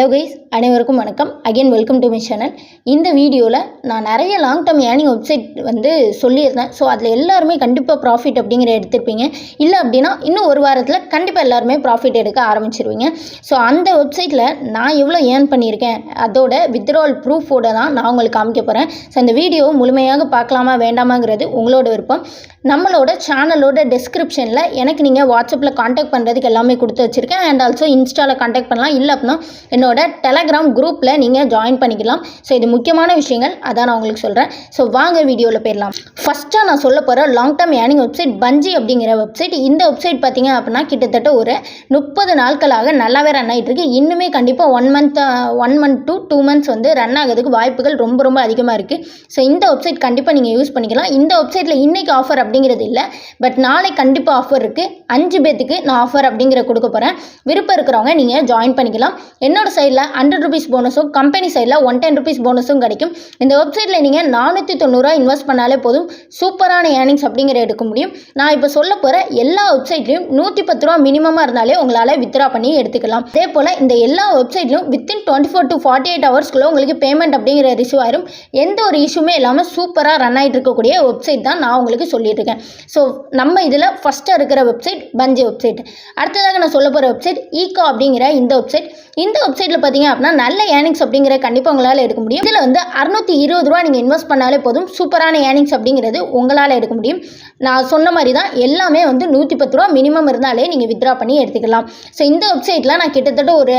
Hello guys அனைவருக்கும் வணக்கம். Again welcome to my channel இந்த வீடியோவில் நான் நிறைய லாங் டேர்ம் ஏர்னிங் வெப்சைட் வந்து சொல்லியிருந்தேன். ஸோ அதில் எல்லாருமே கண்டிப்பாக ப்ராஃபிட் அப்படிங்கிற எடுத்திருப்பீங்க. இல்லை அப்படின்னா இன்னும் ஒரு வாரத்தில் கண்டிப்பாக எல்லாருமே ப்ராஃபிட் எடுக்க ஆரம்பிச்சிருவீங்க. ஸோ அந்த வெப்சைட்டில் நான் எவ்வளோ ஏர்ன் பண்ணியிருக்கேன் அதோட வித்ட்ராவல் ப்ரூஃபோட தான் நான் உங்களுக்கு காமிக்க போகிறேன் ஸோ அந்த வீடியோ முழுமையாக பார்க்கலாமா வேண்டாமாங்கிறது உங்களோட விருப்பம். நம்மளோட சேனலோட டெஸ்கிரிப்ஷனில் எனக்கு நீங்கள் வாட்ஸ்அப்பில் காண்டாக்ட் பண்ணுறதுக்கு எல்லாமே கொடுத்து வச்சுருக்கேன். அண்ட் ஆல்சோ இன்ஸ்டாவில் காண்டாக்ட் பண்ணலாம். இல்லை அப்படின்னா என்னோட டெலகிராம் குரூப்பில் நீங்கள் ஜாயின் பண்ணிக்கலாம். ஸோ இது முக்கியமான விஷயங்கள். அதான் நான் உங்களுக்கு சொல்கிறேன் ஸோ வாங்க வீடியோவில் போயிடலாம். ஃபஸ்ட்டாக நான் சொல்ல போகிற லாங் டேர்ம் ஏர்னிங் வெப்சைட் பஞ்சி அப்படிங்கிற வெப்சைட் இந்த வெப்சைட் பார்த்தீங்க அப்படின்னா கிட்டத்தட்ட ஒரு முப்பது நாட்களாக நல்லாவே ரன் ஆகிட்டு இருக்கு இன்னுமே கண்டிப்பாக one month one month to two months வந்து ரன் ஆகிறதுக்கு வாய்ப்புகள் ரொம்ப ரொம்ப அதிகமாக இருக்குது ஸோ இந்த வெப்சைட் கண்டிப்பாக நீங்கள் யூஸ் பண்ணிக்கலாம். இந்த வெப்சைட்டில் இன்றைக்கி ஆஃபர் அப்படிங்கிறது இல்லை. பட் நாளை கண்டிப்பாக ஆஃபர் இருக்குது அஞ்சு பேத்துக்கு நான் ஆஃபர் அப்படிங்கிற கொடுக்க போகிறேன் விருப்பம் இருக்கிறவங்க நீங்கள் ஜாயின் பண்ணிக்கலாம். என்னோட சைடில் ஹண்ட்ரட் ருபீஸ் போனஸும் கம்பெனி சைடில் ஒன் டென் ருபீஸ் போனஸும் கிடைக்கும். இந்த வெப்சைட்டில் நீங்கள் நானூற்றி தொண்ணூறுரூவா இன்வெஸ்ட் பண்ணாலே போதும். சூப்பரான ஏர்னிங்ஸ் அப்படிங்கிற எடுக்க முடியும். நான் இப்போ சொல்ல போகிற எல்லா வெப்சைட்லையும் நூற்றி பத்து ரூபா மினிமமாக இருந்தாலே உங்களால் வித்ரா பண்ணி எடுத்துக்கலாம். அதே போல் இந்த எல்லா வெப்சைட்லையும் within twenty four to forty eight ஹவர்ஸ்க்குள்ளே உங்களுக்கு பேமெண்ட் அப்படிங்கிற ரிசீவ் ஆயிரும். எந்த ஒரு இஷ்யூமே இல்லாமல் சூப்பராக ரன் ஆகிட்டு இருக்கக்கூடிய வெப்சைட் தான் நான் உங்களுக்கு சொல்லிட்டு இருக்கேன். ஸோ நம்ம இதில் ஃபஸ்ட்டாக இருக்கிற வெப்சைட் பஞ்சு வெப்சைட் அடுத்ததாக நான் சொல்ல போகிற வெப்சைட் ஈகோ அப்படிங்கிற இந்த வெப்சைட் இந்த வெப்சைட்டில் பார்த்தீங்க அப்படின்னா நல்ல ஏர்னிங்ஸ் அப்படிங்கிற கண்டிப்பாக உங்களால் எடுக்க முடியும். இதில் வந்து அறுநூத்தி இருபது ரூபா நீங்கள் இன்வெஸ்ட் பண்ணாலே போதும். சூப்பரான ஏர்னிங்ஸ் அப்படிங்கிறது உங்களால் எடுக்க முடியும். நான் சொன்ன மாதிரி தான் எல்லாமே வந்து நூற்றி பத்து ரூபா மினிமம் இருந்தாலே நீங்கள் வித்ரா பண்ணி எடுத்துக்கலாம். ஸோ இந்த வெப்சைட்டில் நான் கிட்டத்தட்ட ஒரு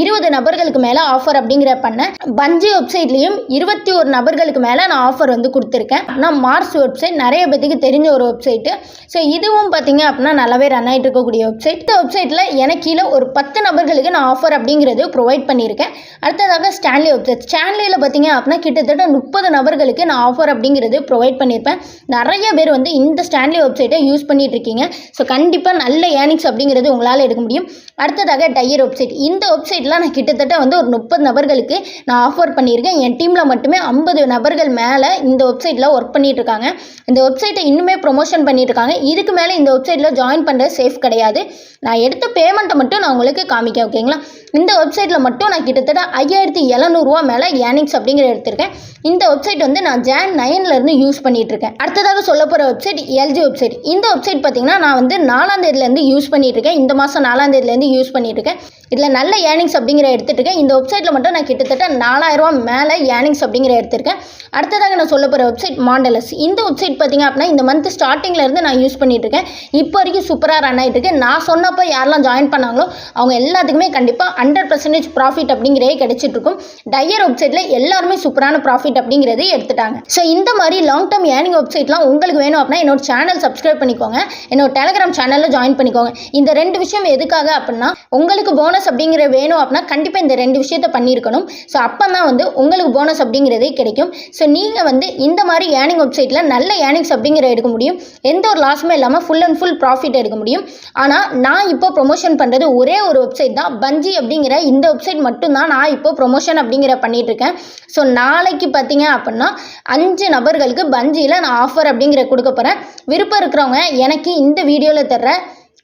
இருபது நபர்களுக்கு மேலே ஆஃபர் அப்படிங்கிற பண்ணேன். பஞ்சு வெப்சைட்லேயும் இருபத்தி ஒரு நபர்களுக்கு மேலே நான் ஆஃபர் வந்து கொடுத்துருக்கேன். நான் மார்ஸ் வெப்சைட் நிறைய பேத்துக்கு தெரிஞ்ச ஒரு வெப்சைட்டு ஸோ இதுவும் பார்த்தீங்க அப்படின்னா நல்லாவே ரன் ஆகிட்டு இருக்கக்கூடிய வெப்சைட் இந்த வெப்சைட்டில் எனக்கு கீழே ஒரு பத்து நபர்களுக்கு நான் ஆஃபர் அப்படிங்கிற அப்படிங்கிறது ப்ரொவைட் பண்ணியிருக்கேன். அடுத்ததாக ஸ்டான்லி வெப்சைட் ஸ்டான்லியில் பார்த்தீங்க அப்படின்னா கிட்டத்தட்ட முப்பது நபர்களுக்கு நான் ஆஃபர் அப்படிங்கிறது ப்ரொவைட் பண்ணியிருப்பேன். நிறைய பேர் வந்து இந்த ஸ்டான்லி வெப்சைட்டை யூஸ் பண்ணிட்டு இருக்கீங்க ஸோ கண்டிப்பாக நல்ல ஏர்னிங்ஸ் அப்படிங்கிறது உங்களால் எடுக்க முடியும். அடுத்ததாக டையர் வெப்சைட் இந்த வெப்சைட்டில் நான் கிட்டத்தட்ட வந்து ஒரு முப்பது நபர்களுக்கு நான் ஆஃபர் பண்ணியிருக்கேன். என் டீமில் மட்டுமே ஐம்பது நபர்கள் மேலே இந்த வெப்சைட்டில் ஒர்க் பண்ணிட்டு இருக்காங்க இந்த வெப்சைட்டை இன்னுமே ப்ரொமோஷன் பண்ணிட்டு இருக்காங்க இதுக்கு மேலே இந்த வெப்சைட்டில் ஜாயின் பண்ணுறது சேஃப் கிடையாது. நான் எடுத்த பேமெண்ட்டை மட்டும் நான் உங்களுக்கு காமிக்க ஓகேங்களா இந்த வெப்சைட்டில் மட்டும் நான் கிட்டத்தட்ட ஐயாயிரத்தி எழுநூறுவா மேலே ஏனிக்ஸ் அப்படிங்கிற எடுத்திருக்கேன். இந்த வெப்சைட் வந்து நான் ஜேன் நைன்லேருந்து யூஸ் பண்ணிகிட்ருக்கேன் இருக்கேன் அடுத்ததாக சொல்ல போகிற வெப்சைட் எல்ஜி வெப்சைட் இந்த வெப்சைட் பார்த்திங்கன்னா நான் வந்து நாலாம் தேதியிலேருந்து யூஸ் பண்ணிகிட்ருக்கேன் இந்த மாதம் நாலாம் தேதியிலேருந்து யூஸ் பண்ணிகிட்ருக்கேன் இருக்கேன் இதில் நல்ல ஏர்னிங்ஸ் அப்படிங்கிற எடுத்துகிட்ருக்கேன் இந்த வெப்சைட்டில் மட்டும் நான் கிட்டத்தட்ட நாலாயிரரூவா மேலே ஏர்னிங்ஸ் அப்படிங்கிற எடுத்திருக்கேன். அடுத்ததாக நான் சொல்ல போகிற வெப்சைட் மாண்டலஸ் இந்த வெப்சைட் பார்த்தீங்க அப்படின்னா இந்த மந்த் ஸ்டார்டிங்லேருந்து நான் யூஸ் பண்ணிகிட்ருக்கேன் இருக்கேன் இப்போ வரைக்கும் சூப்பராக ரன் ஆகிட்டு இருக்கு நான் சொன்னப்போ யாரெல்லாம் ஜாயின் பண்ணாங்களோ அவங்க எல்லாத்துக்குமே கண்டிப்பாக ஹண்ட்ரட் பர்சன்டேஜ் ப்ராஃபிட் அப்படிங்கிறதே கிடச்சிட்ருக்கும் டையர் வெப்சைட்டில் எல்லாருமே சூப்பரான ப்ராஃபிட் அப்படிங்கிறதே எடுத்துட்டாங்க. ஸோ இந்த மாதிரி லாங் டேர்ம் ஏர்னிங் வெப்சைட்லாம் உங்களுக்கு வேணும் அப்படின்னா என்னோட சேனல் சப்ஸ்கிரைப் பண்ணிக்கோங்க. என்னோட டெலிகிராம் சேனலில் ஜாயின் பண்ணிக்கோங்க. இந்த ரெண்டு விஷயம் எதுக்காக அப்படின்னா உங்களுக்கு போனஸ் அப்படிங்கிற வேணும் அப்படின்னா கண்டிப்பாக இந்த ரெண்டு விஷயத்த பண்ணியிருக்கணும். ஸோ அப்போ தான் வந்து உங்களுக்கு போனஸ் அப்படிங்கிறதே கிடைக்கும். ஸோ நீங்கள் வந்து இந்த மாதிரி ஏர்னிங் வெப்சைட்டில் நல்ல ஏர்னிங்ஸ் அப்படிங்கிற எடுக்க முடியும். எந்த ஒரு லாஸுமே இல்லாமல் ஃபுல் அண்ட் ஃபுல் ப்ராஃபிட் எடுக்க முடியும். ஆனால் நான் இப்போ ப்ரொமோஷன் பண்ணுறது ஒரே ஒரு வெப்சைட் தான். பஞ்சி அப்படிங்கிற இந்த வெப்சைட் மட்டும்தான் நான் இப்போ ப்ரொமோஷன் அப்படிங்கிற பண்ணிகிட்ருக்கேன் ஸோ நாளைக்கு பார்த்தீங்க அப்படின்னா அஞ்சு நபர்களுக்கு பஞ்சியில் நான் ஆஃபர் அப்படிங்கிற கொடுக்க போகிறேன் விருப்பம் இருக்கிறவங்க எனக்கு இந்த வீடியோவில் தர்ற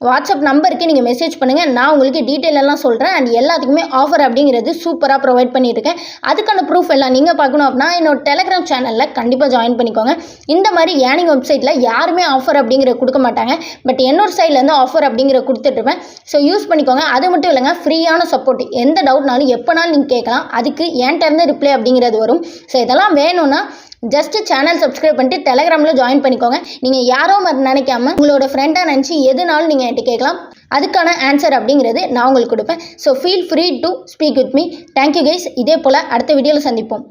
வாட்ஸ்அப் நம்பருக்கு நீங்கள் மெசேஜ் பண்ணுங்கள் நான் உங்களுக்கு டீட்டெயில் எல்லாம் சொல்கிறேன் அண்ட் எல்லாத்துக்குமே ஆஃபர் அப்படிங்கிறது சூப்பராக ப்ரொவைட் பண்ணியிருக்கேன். அதுக்கான ப்ரூஃப் எல்லாம் நீங்கள் பார்க்கணும் அப்படின்னா என்னோட டெலகிராம் சேனலில் கண்டிப்பாக ஜாயின் பண்ணிக்கோங்க. இந்த மாதிரி ஏனிங் வெப்சைட்டில் யாருமே ஆஃபர் அப்படிங்கிற கொடுக்க மாட்டாங்க. பட் என்னோட சைட்லேருந்து ஆஃபர் அப்படிங்கிற கொடுத்துட்ருப்பேன் ஸோ யூஸ் பண்ணிக்கோங்க. அது மட்டும் இல்லைங்க ஃப்ரீயான சப்போர்ட் எந்த டவுட்னாலும் எப்போனாலும் நீங்கள் கேட்கலாம். அதுக்கு என்கிட்ட இருந்து ரிப்ளை அப்படிங்கிறது வரும். ஸோ இதெல்லாம் வேணும்னா ஜஸ்ட் சேனல் சப்ஸ்கிரைப் பண்ணிட்டு டெலகிராமில் ஜாயின் பண்ணிக்கோங்க. நீங்கள் யாரோ மாதிரி நினைக்காம உங்களோட ஃப்ரெண்டாக நினச்சி எதுனாலும் நீங்கள் என்கிட்ட கேட்கலாம். அதுக்கான ஆன்சர் அப்படிங்கிறது நான் உங்களுக்கு கொடுப்பேன். So feel free to speak with me thank you guys இதே போல் அடுத்த வீடியோவில் சந்திப்போம்.